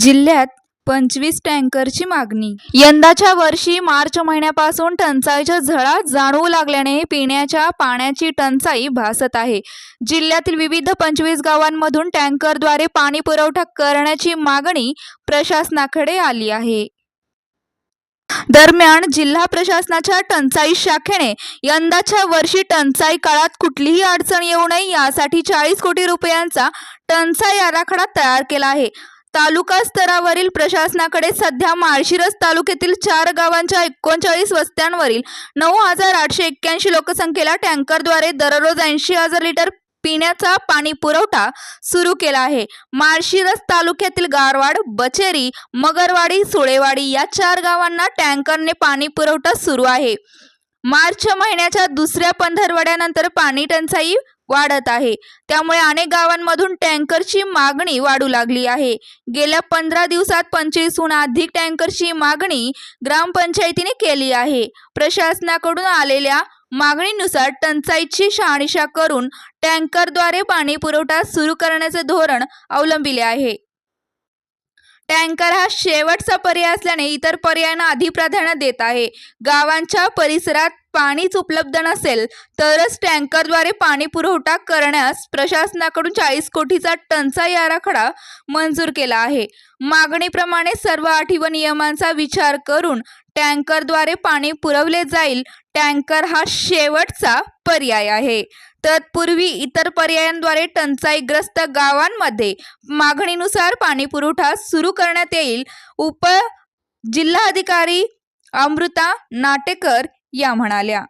जिल्ह्यात पंचवीस टँकरची मागणी. यंदाच्या वर्षी मार्च महिन्यापासून टंचाईच्या झळा जाणवू लागल्याने पिण्याच्या पाण्याची टंचाई भासत आहे. जिल्ह्यातील विविध पंचवीस गावांमधून टँकरद्वारे पाणी पुरवठा करण्याची मागणी प्रशासनाकडे आली आहे. दरम्यान जिल्हा प्रशासनाच्या टंचाई शाखेने यंदाच्या वर्षी टंचाई काळात कुठलीही अडचण येऊ नये यासाठी चाळीस कोटी रुपयांचा टंचाई आराखडा तयार केला आहे. तालुका स्तरावरील प्रशासनाकडे सध्या माळशिरस तालुक्यातील चार गावांच्या एकोणचाळीस वस्त्यांवरील नऊ हजार आठशे एक्क्याऐंशी लोकसंख्येला टँकरद्वारे दररोज ऐंशी हजार लिटर पिण्याचा पाणी पुरवठा सुरू केला आहे. माळशिरस तालुक्यातील गारवाड बचेरी मगरवाडी सुळेवाडी या चार गावांना टँकरने पाणी पुरवठा सुरू आहे. मार्च महिन्याच्या दुसऱ्या पंधरवड्यानंतर पाणी टंचाई वाढत आहे. त्यामुळे अनेक गावांमधून टँकरची मागणी वाढू लागली आहे. गेल्या पंधरा दिवसात पंचवीसहून अधिक टँकरची मागणी ग्रामपंचायतीने केली आहे. प्रशासनाकडून आलेल्या मागणीनुसार टंचाईची शहानिशा करून टँकरद्वारे पाणी पुरवठा सुरू करण्याचे धोरण अवलंबिले आहे. टँकर हा शेवटचा पर्याय असल्याने इतर पर्यायांना अधिप्राधान्य देत आहे. गावांच्या परिसरात पाणीच उपलब्ध नसेल तरच टँकरद्वारे पाणी पुरवठा करण्यास प्रशासनाकडून चाळीस कोटीचा टंचाई आराखडा मंजूर केला आहे. मागणीप्रमाणे सर्व अटी व नियमांचा विचार करून टँकरद्वारे पाणी पुरवले जाईल टँकर हा शेवटचा पर्याय आहे. तत्पूर्वी इतर पर्यायांद्वारे टंचाईग्रस्त गावांमध्ये मागणीनुसार पाणी पुरवठा सुरू करण्यात येईल. उप जिल्हाधिकारी अमृता नाटेकर या म्हणाल्या.